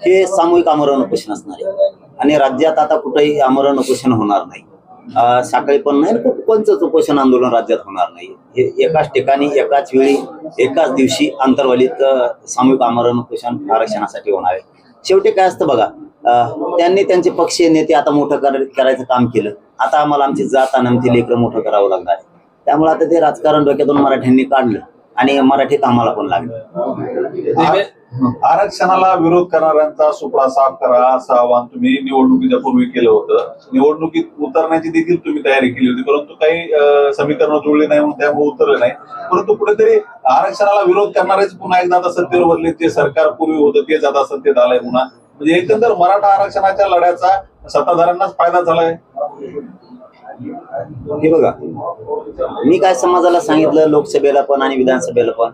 हे सामूहिक आमरण उपोषण असणार आहे. आणि राज्यात आता कुठेही आमरण उपोषण होणार नाही. अं, सकाळी पण नाही कोणतंच उपोषण आंदोलन राज्यात होणार नाही. हे एकाच ठिकाणी एकाच वेळी एकाच दिवशी आंतरवालीत सामूहिक आमरण उपोषण आरक्षणासाठी होणार आहे. शेवटी काय असतं बघा त्यांनी त्यांचे पक्षीय नेते आता मोठं कर- करायचं काम केलं. आता आम्हाला आमची जात आणि आमची लेकरं मोठं करावं लागणार त्यामुळे आता ते राजकारण डोक्यातून मराठ्यांनी काढलं. आणि मराठी कामाला पण लागलं. आरक्षणाला विरोध करणाऱ्यांचा सुपडा साफ करा असं आवाहन तुम्ही निवडणुकीच्या पूर्वी केलं होतं. निवडणुकीत उतरण्याची देखील तुम्ही तयारी केली होती परंतु काही समीकरणं जुळली नाही म्हणून त्यामुळे उतरले नाही. परंतु कुठेतरी आरक्षणाला विरोध करणारेच पुन्हा एकदा आता सत्तेवर बदले जे सरकार पूर्वी होतं तेच आता सत्तेत आलंय पुन्हा. म्हणजे एकंदर मराठा आरक्षणाच्या लढ्याचा सत्ताधाऱ्यांनाच फायदा झालाय. हे बघा मी काय समाजाला सांगितलं लोकसभेला पण आणि विधानसभेला पण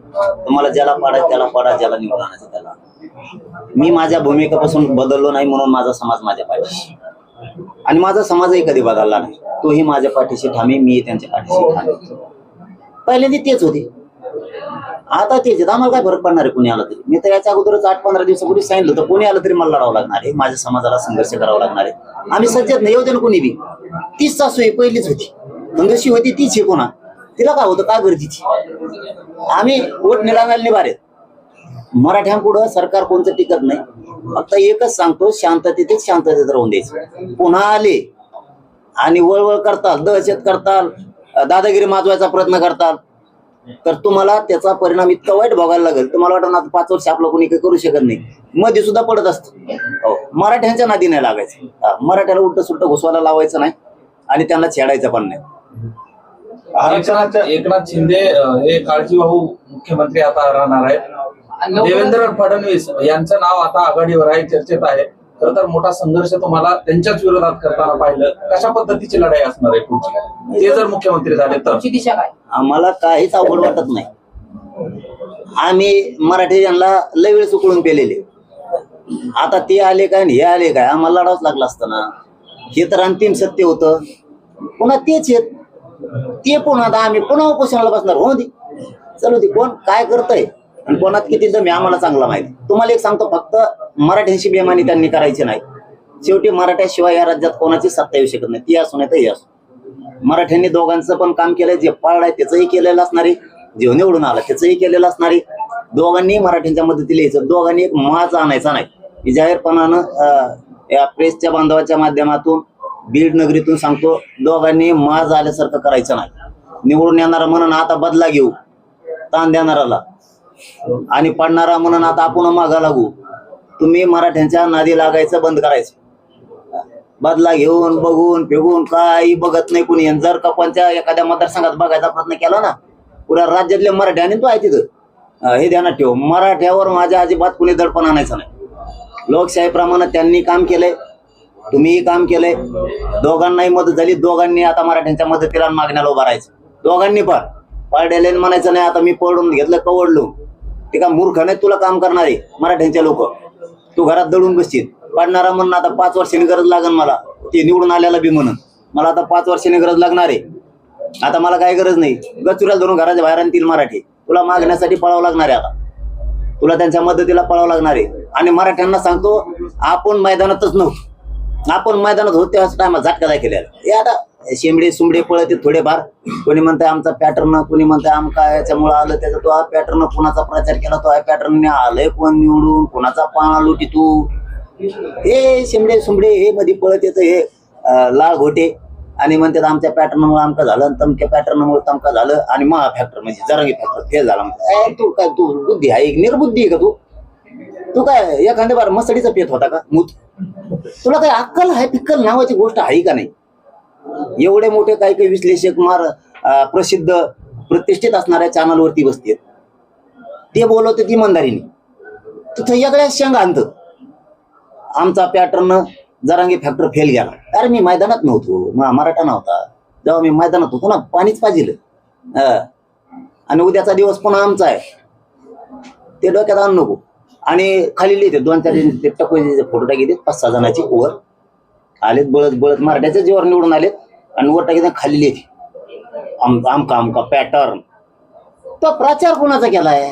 तुम्हाला ज्याला पाडायचं त्याला पाडा ज्याला निवडून आणायचं त्याला. मी माझ्या भूमिकेपासून बदललो नाही म्हणून माझा समाज माझ्या पाठीशी आणि माझा समाजही कधी बदलला नाही. तोही माझ्या पाठीशी ठामी मी त्यांच्या पाठीशी ठामे पहिल्यांदा तेच होते. आता तेच आहेत. आम्हाला काय फरक पडणार आहे? कुणी आलं तरी? मी तर याच्या अगोदरच आठ पंधरा दिवसापूर्वी सांगितलं तर कोणी आलं तरी मला लढावं लागणार आहे. माझ्या समाजाला संघर्ष करावा लागणार आहे. आम्ही सज्जत नाही येऊ दे ना कोणी बी. तीच सासू आहे पहिलीच होती. पण जशी होती तीच आहे पुन्हा तिला काय होतं काय गरजेची? आम्ही वोट निलावायला निभारे मराठ्यांपुढं सरकार कोणतं टिकत नाही. फक्त एकच सांगतो शांततेतच शांततेत राहून द्यायचं. पुन्हा आले आणि वळवळ करताल दहशत करताल दादागिरी माजवायचा प्रयत्न करताल. तर तुम्हाला त्याचा परिणाम इतका वाईट भोगायला लागेल तुम्हाला वाटतं ना आता पाच वर्ष आपलं कोणी काही करू शकत नाही. मध्ये सुद्धा पडत असतं. मराठ्यांच्या नादी नाही लागायचं. मराठ्याला उलट सुलट घुसवायला लावायचं नाही आणि त्यांना छेडायचं पण नाही. आरक्षणाच्या एकनाथ शिंदे हे काळजीवाहू मुख्यमंत्री आता राहणार आहेत. देवेंद्र फडणवीस यांचं नाव आता आघाडीवर आहे चर्चेत आहे. खर तर मोठा संघर्ष तुम्हाला त्यांच्याच विरोधात करताना पाहिलं. कशा पद्धतीची लढाई असणार आहे पुढची? ते जर मुख्यमंत्री झाले तर? दिशा काय? आम्हाला काहीच अवघड वाटत नाही. आम्ही मराठी यांना लय वेळेस उकळून पेलेले. आता ते आले काय आणि हे आले काय? आम्हाला लढावंच लागलं असतं ना. हे तर अंतिम सत्य होतं. पुन्हा तेच आहेत. ते पुन्हा आता आम्ही पुन्हा उपोषणाला बसणार. हो दे. चलो दे. कोण? काय करतंय? आणि कोणात किती दम आम्हाला चांगला माहिती. तुम्हाला एक सांगतो फक्त मराठ्यांशी बेमानी त्यांनी करायची नाही. शेवटी मराठ्याशिवाय या राज्यात कोणाची सत्ता येऊ शकत नाही. ती असू नाही तर ही असो. मराठ्यांनी दोघांचं पण काम केलंय जे पाळलाय त्याचंही केलेलं असणारे आहे. जे निवडून आला त्याचंही केलेलं असणारे दोघांनी मराठ्यांच्या मदतीला यायचं. दोघांनी एक माज आणायचा नाही. जाहीरपणानं अं, या प्रेसच्या बांधवाच्या माध्यमातून बीड नगरीतून सांगतो दोघांनी माज आल्यासारखं करायचं नाही. निवडून येणारा म्हणून आता बदला घेऊ. ताण देणाराला. आणि पडणारा म्हणून आता आपण मागा लागू. तुम्ही मराठ्यांच्या नादी लागायचं बंद करायचं. बदला घेऊन बघून फिगून काही बघत नाही कुणी. जर का एखाद्या मतदारसंघात बघायचा प्रयत्न केला ना पुऱ्या राज्यातले मराठ्याने आणि तो आहे तिथं. हे ध्यानात ठेव. मराठ्यावर माझ्या अजिबात कुणी दडपण आणायचं नाही. लोकशाहीप्रमाणे त्यांनी काम केलंय. तुम्हीही काम केलंय. दोघांनाही मदत झाली. दोघांनी आता मराठ्यांच्या मदतीला मागण्याला उभा राहायचं. दोघांनी पण. पारड्याला म्हणायचं नाही आता मी पडून घेतलं कवडलो ते का मूर्ख नाही तुला काम करणारे मराठ्यांचे लोक. तू घरात दडून बसशील. पडणारा म्हणून आता पाच वर्षांनी गरज लागेल मला. ते निवडून आल्याला बी म्हणून. मला आता पाच वर्षांनी गरज लागणार आहे. आता मला काही गरज नाही. गचुऱ्याला धरून घराच्या बाहेर आणतील मराठी. तुला मागण्यासाठी पळावं लागणार आहे आता. तुला त्यांच्या मदतीला पळावं लागणार आहे. आणि मराठ्यांना सांगतो आपण मैदानातच नव्हतो. आपण मैदानात होतो तेव्हा टायमा झटका दाखवलेला हे आता शेंबडे सुंबडे पळते थोडेफार. कोणी म्हणताय आमचा पॅटर्न कोणी म्हणताय आमका याच्यामुळे आलं त्याचा तो हा पॅटर्न कुणाचा प्रचार केला तो हा पॅटर्न आलंय कोण निवडून कुणाचा पाना लुटी तू? हे शेंबडे सुंबडे हे मध्ये पळत येतं हे अं, लाळ घोटे. आणि म्हणतात आमच्या पॅटर्नमुळे आमका झालं आणि तमक्या पॅटर्नमुळे तमका झालं आणि महा फॅक्टर म्हणजे जरांगी फॅक्टर फेल झाला म्हणतात. ए, तू काय तू बुद्धी आहे एक निर्बुद्धी आहे का तू? तू काय एखाद्या बार मसडीचा पेत होता का? मूत. तुला काय अक्कल आहे पिक्कल नावाची गोष्ट आहे का नाही? एवढे मोठे काही काही विश्लेषक मार प्रसिद्ध प्रतिष्ठित असणाऱ्या चॅनलवरती बसतात ते बोलवते ती मंदारीने तिथं वेगळ्या शेंग आणत. आमचा पॅटर्न जरांगी फॅक्टर फेल गेला. अरे मी मैदानात नव्हतो मराठा नव्हता. जेव्हा मी मैदानात होतो ना पाणीच पाहिजे आणि उद्याचा दिवस पुन्हा आमचा आहे. ते डोक्यात आणू नको. आणि खाली लिहिते दोन चार ते टकोचे फोटो टाकीते पाच सहा जणांची वर आलेत बळत बळत मराठ्याच्या जीवावर निवडून आलेत आणि वर टाकीते खाल्ली लिहिते आम आमका आमका पॅटर्न तो प्रचार कोणाचा केलाय?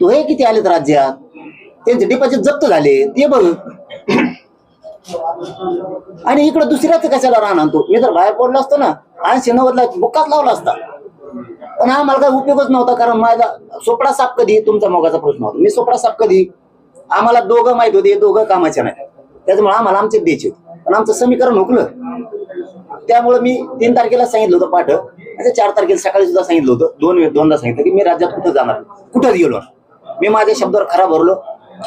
तो हे किती आलेत राज्यात? त्यांचे डिपॉझिट जप्त झाले. ते बघ. आणि इकडं दुसऱ्याच कशाला राहणार तो मी तर बाहेर पडलो असतो ना. ऐंशी नव्वदला बुक्काच लावला असता. पण आम्हाला काही उपयोगच नव्हता कारण माझा सोपडा साप कधी? तुमचा मोगाचा प्रश्न होता. मी सोपडा साप कधी? आम्हाला दोघं माहीत होते दोघं कामाचे नाही त्याच्यामुळे आम्हाला आमचे द्यायचे होते. पण आमचं समीकरण हुकलं. त्यामुळे मी तीन तारखेला सांगितलं होतं पाठ. आणि चार तारखेला सकाळी सुद्धा सांगितलं होतं. दोन वेळ दोनदा सांगितलं की मी राज्यात कुठं जाणार कुठंच गेलो? मी माझ्या शब्दावर खरा भरलो.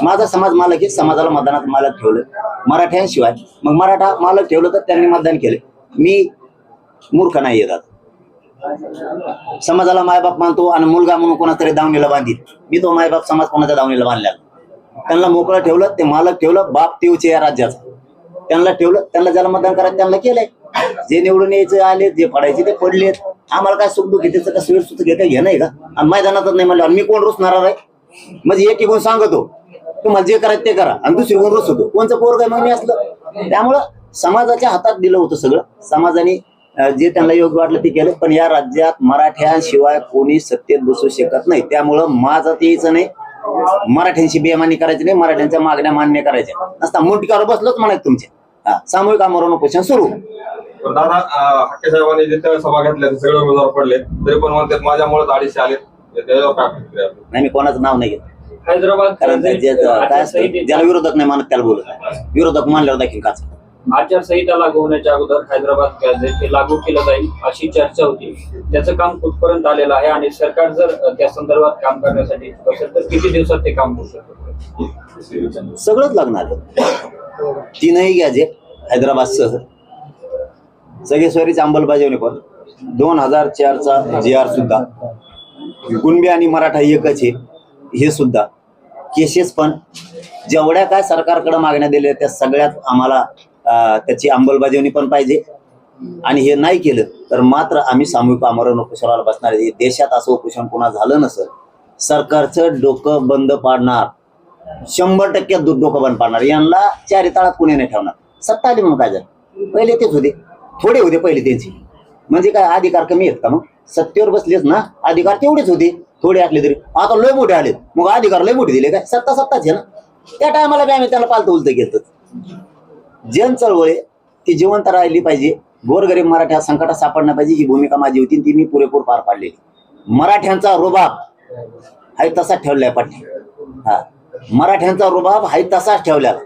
माझा समाज मालक हे समाजाला मतदानात मालक ठेवलं. मराठ्यांशिवाय. मग मराठा मालक ठेवलं तर त्यांनी मतदान केले. मी मूर्ख नाही येतात समाजाला मायबाप मानतो आणि मुलगा म्हणून कोणातरी दावणीला बांधील. मी तो मायबाप समाज कोणाच्या दावणीला बांधला? त्यांना मोकळं ठेवलं ते मालक ठेवलं बाप तेवचे या राज्याचा. त्यांना ठेवलं त्यांना ज्याला मतदान करायचं त्यांना केलंय. जे निवडून यायचे आले जे पडायचे ते पडलेत. आम्हाला काय सुख दुःख त्याचं काय सुख सुख घेता घे नाही का? आणि मैदानातच नाही म्हणलं मी कोण रुसणार आहे? म्हणजे एक कोण सांगतो तुम्हाला जे करायचं ते करा. आणि दुसरी कोण रुसतो कोणचं पोरग मग मी असलं. त्यामुळं समाजाच्या हातात दिलं होतं सगळं. समाजाने जे त्यांना योग्य वाटलं ते केलं. पण या राज्यात मराठ्यांशिवाय कोणी सत्तेत बसू शकत नाही. त्यामुळं माझं ते यायचं नाही. मराठ्यांशी बेमानी करायची नाही मराठ्यांच्या मागण्या मान्य करायच्या. नसता मुंटक्यावर बसलोच म्हणायचं तुमच्या हा, सामूहिक आमरण उपोषण सुरू. दादा अं, हाके साहेबांनी जिथे सभा घेतल्या सगळे उमेदवार पडले. तरी पण म्हणतात माझ्यामुळेच अडीचशे आले? नाही मी कोणाचं नाव नाही घेत. हैदराबाद कारण ज्याला विरोधक नाही मानत त्याला बोलत विरोधक मानल्यावर देखील काच. आचारसंहिता लागू होण्याच्या अगोदर हैदराबाद गॅझेट हे लागू केलं जाईल अशी चर्चा होती. त्याचं काम कुठपर्यंत आलेलं आहे आणि सरकार जर त्या संदर्भात काम करण्यासाठी इच्छुक असेल तर किती दिवसात ते काम होऊ शकतं? सगळंच लागणार आहे. तीनही गॅझेट हैदराबादसह. अंमलबजावणी पण. दोन हजार चारचा जी आर सुद्धा. कुणबी आणि मराठा एकच आहे. हे सुद्धा. केसेस पण. जेवढ्या काय सरकारकडे मागण्या दिल्या त्या सगळ्यात आम्हाला त्याची अंमलबजावणी पण पाहिजे. आणि हे नाही केलं तर मात्र आम्ही सामूहिक आमरण उपोषणाला बसणार आहे. देशात असं उपोषण पुन्हा झालं नसेल सरकारचं डोकं बंद पाडणार. शंभर टक्के डोकं बंद पाडणार. यांना चारी ताळात कुणी नाही ठेवणार. सत्ता आली म्हणून काय झालं? पहिले तेच होते. थोडे होते पहिले त्यांचे. म्हणजे काय अधिकार कमी आहेत का मग? सत्तेवर बसलेच ना अधिकार तेवढेच होते. थोडे असले तरी. आता लय मोठे आले मग अधिकार लय मोठे दिले काय? सत्ता सत्ताच आहे ना. त्या टायमाला बी आम्ही त्याला पालतं उलतं केलं जन चळवळ आहे, ती जिवंत राहिली पाहिजे. गोरगरीब मराठ्या संकटात सापडण्या पाहिजे. ही भूमिका माझी होती ती मी पुरेपूर पार पाडलेली. मराठ्यांचा रुबाब हाय तसाच ठेवलाय पाठी हा. मराठ्यांचा रुबाब हाय तसाच ठेवलेला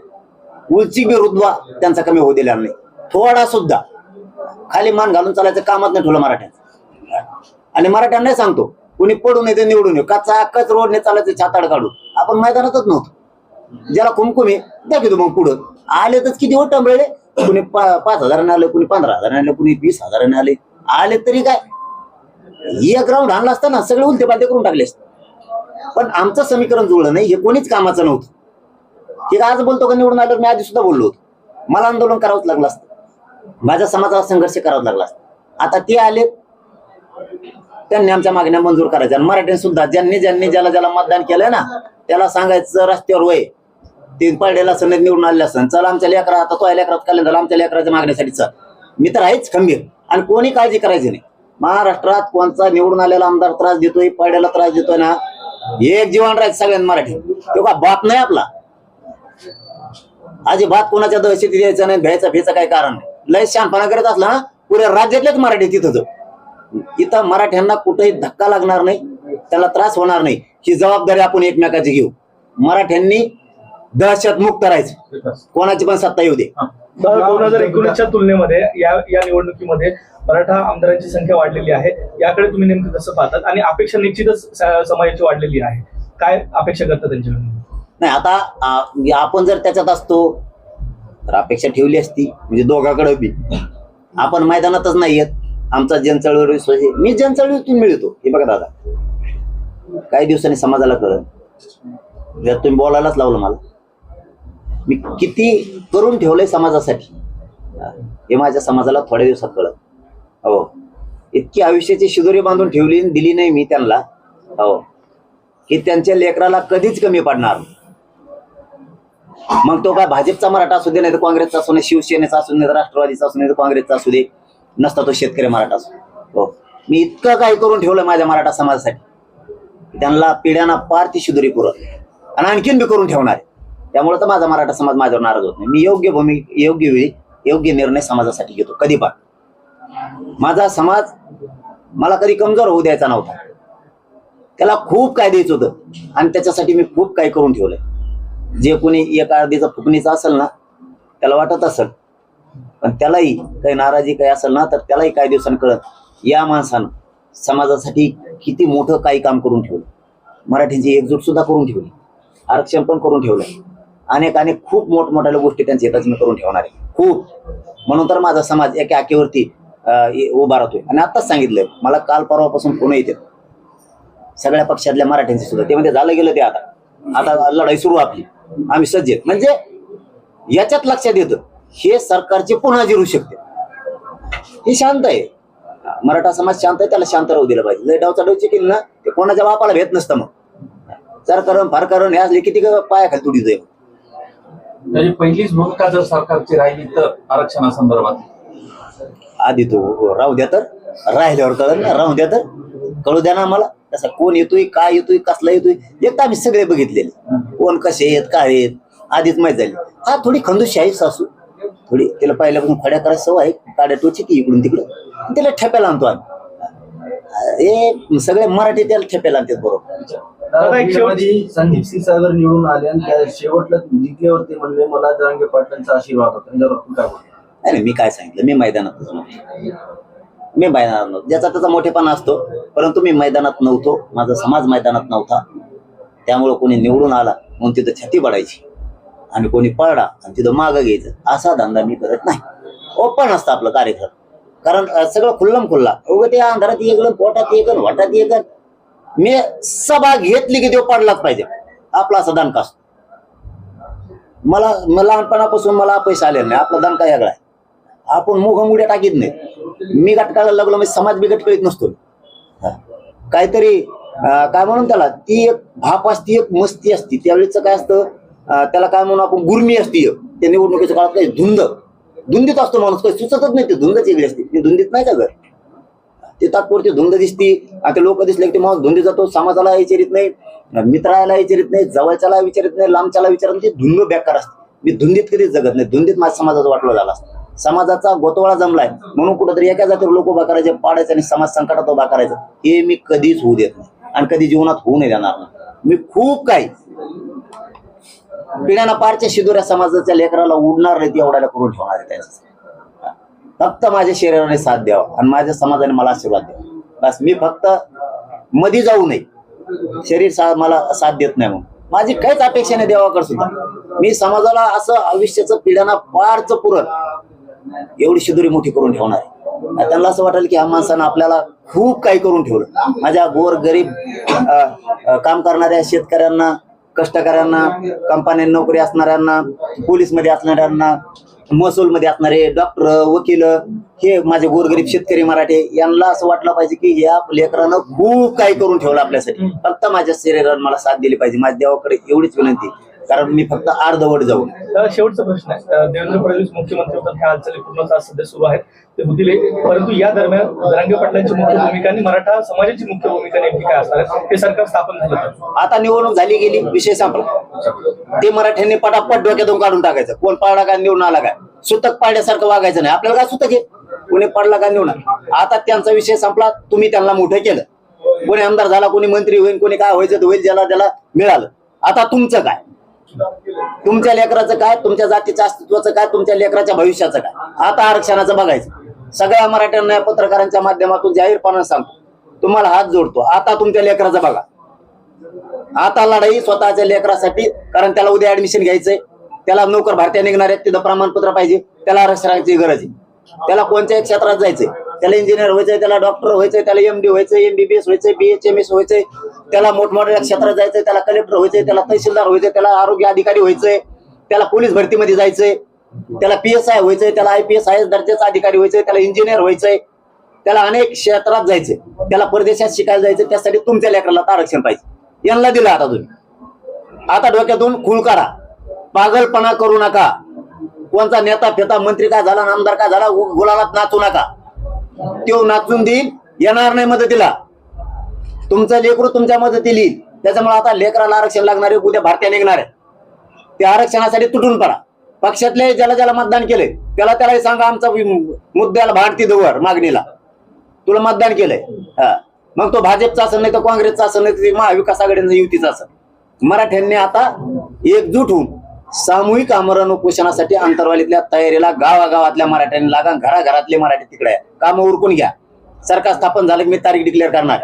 उलची बी रुतबा त्यांचा कमी होऊ दिला नाही. थोडा सुद्धा. खाली मान घालून चालायचं कामच नाही ठेवलं मराठ्यांचं. आणि मराठ्यांना सांगतो. कुणी पडून येते निवडून येऊ. कचा कच रोडने चालायचं छाताड काढून. आपण मैदानातच नव्हतो. ज्याला कुमकुमे तू मग पुढं. आले तर किती हो टंबळे कुणी पाच हजाराने आले कुणी पंधरा हजाराने आले कुणी वीस हजाराने आले. आले तरी काय? एक राऊंड आणला असताना सगळे उलते पालते करून टाकले असते. पण आमचं समीकरण जुळलं नाही हे कोणीच कामाचं नव्हतं. हे आज बोलतो का निवडून आल्यावर मी आधी सुद्धा बोललो होतो. मला आंदोलन करावंच लागलं असतं. माझ्या समाजाला संघर्ष करावा लागला असता. आता ते आले त्यांनी आमच्या मागण्या मंजूर करायच्या. आणि मराठी सुद्धा ज्यांनी ज्यांनी ज्याला ज्याला मतदान केलंय ना त्याला सांगायचं रस्त्यावर वय. ते पडलेला असं निवडून आले असं चल आमच्या लेकरा आता तो लेकरात कल्याण झाला आमच्या लेकराच्या मागण्यासाठी चल मी तर आहेच खंबीर. आणि कोणी काळजी करायची नाही. महाराष्ट्रात कोणचा निवडून आलेला आमदार त्रास देतोय पडलेला त्रास देतोय ना? एक जीवन राहायचं सगळ्यांना मराठी. तो का बाप नाही आपला? अजिबात कोणाच्या दहशती द्यायचं नाही घ्यायचा भ्यायचं काही कारण नाही. लय शानपणा करत असला ना पुऱ्या राज्यातलेच मराठी तिथं इथं मराठ्यांना कुठेही धक्का लागणार नाही त्याला त्रास होणार नाही. ही जबाबदारी आपण एकमेकाची घेऊ. मराठ्यांनी दहशत मुक्त राहायचं. कोणाची पण सत्ता येऊ दे. दोन हजार एकोणीसच्या तुलनेमध्ये या या निवडणुकीमध्ये मराठा आमदारांची संख्या वाढलेली आहे. याकडे तुम्ही नेमकं कसं पाहतात? आणि अपेक्षा निश्चितच समाजाची वाढलेली आहे. काय अपेक्षा करता त्यांच्याकडून? नाही आता आपण जर त्याच्यात असतो तर अपेक्षा ठेवली असती. म्हणजे दोघाकडे बी. आपण मैदानातच नाही येत. आमचा जनचळवळ विश्वास आहे. मी जनचळवळीतून मिळतो. हे बघा दादा. काही दिवसांनी समाजाला जर तुम्ही बोलायलाच लावलं मला. मी किती करून ठेवलंय समाजासाठी? हे माझ्या समाजाला थोड्या दिवसात कळत. हो. इतकी आयुष्याची शिदोरी बांधून ठेवली दिली नाही मी त्यांना. हो. की त्यांच्या लेकराला कधीच कमी पडणार मग तो काय भाजपचा मराठा असू दे नाही तर काँग्रेसचा असू दे शिवसेनेचा असू दे राष्ट्रवादीचा असू दे तर काँग्रेसचा असू दे नसता तो शेतकरी मराठा असू हो. मी इतकं काही करून ठेवलं माझ्या मराठा समाजासाठी. त्यांना पिढ्यांना पार ती शिदोरी पुरत आणि आणखीन बी करून ठेवणार आहे. त्यामुळे तर माझा मराठा समाज माझ्यावर नाराज होत नाही. मी योग्य भूमी योग्य वेळी योग्य निर्णय समाजासाठी घेतो कधी पण. माझा समाज मला कधी कमजोर होऊ द्यायचा नव्हता. त्याला खूप काय द्यायचं होतं. आणि त्याच्यासाठी मी खूप काही करून ठेवलंय. जे कोणी एका अर्धीचा फुकणीचा असेल ना त्याला वाटत असेल. पण त्यालाही काही नाराजी काही असेल ना तर त्यालाही काही दिवसांनी कळत या माणसानं समाजासाठी किती मोठं काही काम करून ठेवलं. मराठीची एकजूट सुद्धा करून ठेवली. आरक्षण पण करून ठेवलं. अनेक अनेक खूप मोठमोठ्या गोष्टी त्यांच्या हिताच मी करून ठेवणार आहे. खूप. म्हणून तर माझा समाज एका आकेवरती अं, उभा राहतोय. आणि आत्ताच सांगितलंय मला काल परवापासून फोन येते. सगळ्या पक्षातल्या मराठ्यांचे सुद्धा. ते म्हणजे झालं गेलं ते आता. आता लढाई सुरू आपली. आम्ही सज्ज आहेत. म्हणजे याच्यात लक्षात येतं हे सरकारचे पुन्हा जिरू शकते. हे शांत आहे. मराठा समाज शांत आहे त्याला शांत राहू दिलं पाहिजे. लय डावचा डावची केली ना ते कोणाच्या बापाला भेट नसतं मग. सरकारण फारकारण हे असले किती पायाखाली तुडी जाईल. त्याची पहिलीच भूमिका जर सरकारची राहिली तर आरक्षणासंदर्भात? आधी तो राहू द्या तर. राहिल्यावर कळलं ना राहू द्या तर. कळू द्या ना आम्हाला. तसा कोण येतोय काय येतोय कसला येतोय एक तर आम्ही सगळे बघितलेले. कोण कसे आहेत काय आहेत आधीच माहीत झाली. हा थोडी खंदुशी आहे सासू. थोडी तिला पहिल्यापासून खड्या करायची सवय आहे. काड्या टोची ती इकडून तिकडं. तिला ठेप्याला आणतो आम्ही. हे सगळे मराठी त्याला ठेप्याला आणतात बरोबर. संदीप क्षीरसागर निवडून आले आणि त्या शेवटला जिंकल्यावरती म्हणले मला जरांगे पाटलांचा आशीर्वाद होता. त्याच्यावर नाही नाही, मी काय सांगितलं? मी मैदानातच नव्हतो. मी मैदानात नव्हतो. ज्याचा त्याचा मोठेपणा असतो. परंतु मी मैदानात नव्हतो. माझा समाज मैदानात नव्हता. त्यामुळं कोणी निवडून आला म्हणून तिथं छाती पडायची. आणि कोणी पळला आणि तिथं मागं घ्यायचं. असा धंदा मी करत नाही. ओपन असतं आपलं कार्यक्रम. कारण सगळं खुल्लम खुल्ला. उगं ते अंधारात येगलं पोटात येगन वाटात येगन मी सभा घेतली की तो पडलाच पाहिजे. आपला असा दणका असतो. मला लहानपणापासून मला पैसे आले नाही. आपला दणका वेगळा आहे. आपण मुगमुड्या टाकीत नाही. मी गटकायला लागलो म्हणजे समाज बी गटकळीत नसतो. काहीतरी काय म्हणून त्याला? ती एक भाप असती एक मस्ती असती. त्यावेळेच काय असतं? त्याला काय म्हणून आपण? गुर्मी असती. त्या निवडणुकीच्या काळात काही धुंद. धुंदीत असतो माणूस. काही सुचतच नाही. ते धुंदच वेगळी असते. ती धुंदीत नाही का घर? ते तात्पुरती धुंद दिसती. आता लोक दिसले की ते माणूस धुंदी जातो समाजाला विचारित नाही मित्राला विचारित नाही जवळच्याला विचारित नाही लांबच्याला विचारत नाही ते धुंद बेकार असते. मी धुंदीत कधीच जगत नाही. धुंदीत माझ्या समाजाचा वाटलं झाला असतं. समाजाचा गोतवाळा जमलाय. म्हणून कुठंतरी एका जातीवर लोक उभा करायचे पाडायचे आणि समाज संकटात उभा करायचं. हे मी कधीच होऊ देत नाही. आणि कधी जीवनात होऊ नाही देणार नाही मी खूप काही पिढ्याना पारच्या शिदोऱ्या समाजाच्या लेकराला उडणार नाही ती एवढ्याला करून ठेवणार आहे त्याच्या फक्त माझ्या शरीराने साथ द्यावा आणि माझ्या समाजाने मला आशीर्वाद द्यावा. बस मी फक्त मधी जाऊ नये. शरीर सा मला साथ देत नाही म्हणून. माझी काहीच अपेक्षा नाही देवाकडे सुद्धा. मी समाजाला असं आयुष्याचं पिढ्यांना फारच पुरण एवढी शिदुरी मोठी करून ठेवणार आहे. त्यांना असं वाटेल की ह्या माणसानं आपल्याला खूप काही करून ठेवलं. माझ्या गोर गरीब काम करणाऱ्या शेतकऱ्यांना कष्टकऱ्यांना कंपन्यात नोकरी असणाऱ्यांना पोलीसमध्ये असणाऱ्यांना महसूलमध्ये असणारे डॉक्टर वकील हे माझे गोरगरीब शेतकरी मराठे यांना असं वाटलं पाहिजे की या लेकरानं खूप काही करून ठेवलं आपल्यासाठी. फक्त माझ्या शरीरानं मला साथ दिली पाहिजे. माझ्या देवाकडे एवढीच विनंती. कारण मी फक्त अर्धवट जाऊन. शेवटचा प्रश्न आहे. देवेंद्र फडणवीस मुख्यमंत्री होतात ह्या हालचाली पूर्ण सध्या सुरू आहेत ते होतील. परंतु या दरम्यान जरांगे पाटलांची मुख्य भूमिका आणि मराठा समाजाची मुख्य भूमिका नेमकी काय असणार आहे? हे सरकार स्थापन झालं आता निवडणूक झाली गेली विषय संपला. ते मराठ्यांनी पटापट डोक्यातून काढून टाकायचं. कोण पाळला काय निवडून आला काय? सुतक पाळल्यासारखं वागायचं नाही. आपल्याला काय सुतक आहे? कोणी पडला काय निवडून आता त्यांचा विषय संपला तुम्ही त्यांना मोठं केलं. कोणी आमदार झाला कोणी मंत्री होईल कोणी काय व्हायचं होईल ज्याला त्याला मिळालं. आता तुमचं काय? तुमच्या लेकराचं काय? तुमच्या जातीच्या अस्तित्वाचं काय? तुमच्या लेकराच्या भविष्याचं काय? आता आरक्षणाचं बघायचं. सगळ्या मराठ्यांना पत्रकारांच्या माध्यमातून जाहीरपणाने सांगतो. तुम्हाला हात जोडतो. आता तुमच्या लेकराचं बघा. आता लढाई स्वतःच्या लेकरासाठी कारण त्याला उद्या ऍडमिशन घ्यायचंय. त्याला नोकर भारतीय निघणार आहेत. तिथं प्रमाणपत्र पाहिजे. त्याला आरक्षणाची गरज आहे. त्याला कोणत्याही क्षेत्रात जायचंय. त्याला इंजिनियर व्हायचंय त्याला डॉक्टर व्हायचंय त्याला एमडी व्हायचंय एमबीबीएस व्हायचंय बीएचएमएस व्हायचंय त्याला मोठमोठ्या क्षेत्रात जायचंय त्याला कलेक्टर व्हायचंय त्याला तहसीलदार व्हायचंय त्याला आरोग्य अधिकारी व्हायचंय त्याला पोलीस भरतीमध्ये जायचंय त्याला पीएसआय आय व्हायचंय त्याला आयपीएस आय एस दर्जाचा अधिकारी व्हायचंय त्याला इंजिनियर व्हायचंय त्याला अनेक क्षेत्रात जायचंय त्याला परदेशात शिकायला जायचं त्यासाठी तुमच्या लेकराला आरक्षण पाहिजे. यांना दिलं आता तुम्ही. आता डोक्यातून खूळ काढा. पागलपणा करू नका. कोणता नेता फेता मंत्री काय झाला आमदार काय झाला गु- गुलालात नाचू नका. तो नाचून देईल. येणार नाही मदतीला. तुमचं लेकरू तुमच्या मदतीला येईल. त्याच्यामुळे आता लेकराला आरक्षण लागणार आहे उद्या भारतीय निघणार आहे त्या आरक्षणासाठी तुटून पडा. पक्षातले ज्याला ज्याला मतदान केलंय त्याला त्याला सांगा आमचा मुद्द्याला भारती दवर मागणीला. तुला मतदान केलंय. हा. मग तो भाजपचा असं नाही तर काँग्रेसचा असं नाही महाविकास आघाडीचा युतीचा असं मराठ्यांनी आता एकजूट होऊन सामूहिक आमरण उपोषणासाठी अंतरवालीतल्या तयारीला गावागावातल्या मराठ्यांनी लागा घराघरातले मराठी तिकडे काम उरकून घ्या सरकार स्थापन झालं की मी तारीख डिक्लेअर करणार.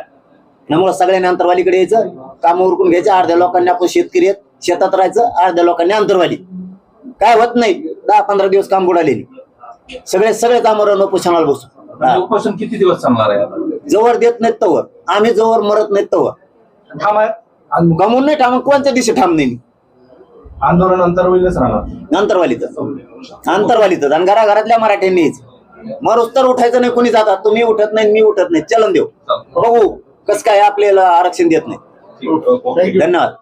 त्यामुळे सगळ्यांनी अंतरवालीकडे यायचं काम उरकून घ्यायचं अर्ध्या लोकांनी आपण शेतकरी आहेत शेतात राहायचं अर्ध्या लोकांनी अंतरवाली काय होत नाही दहा पंधरा दिवस काम बुडालेली सगळे सगळेच आमरण उपोषणाला बसू म्हणजे. उपोषण किती दिवस चालणार आहे? जवळ देत नाहीत तवर आम्ही जवळ मरत नाहीत तवर आंद- गमून नाही ठाम कोणत्या दिवशी मी. आंदोलन अंतर होईलच राहणार. अंतरवालीत आणि घराघरातल्या मराठ्यांनी यायचं. मरुस तर उठायचं नाही कोणी जातात? तुम्ही उठत नाही मी उठत नाही. चलन देऊ. बघू कसं काय आपल्याला आरक्षण देत नाही. धन्यवाद.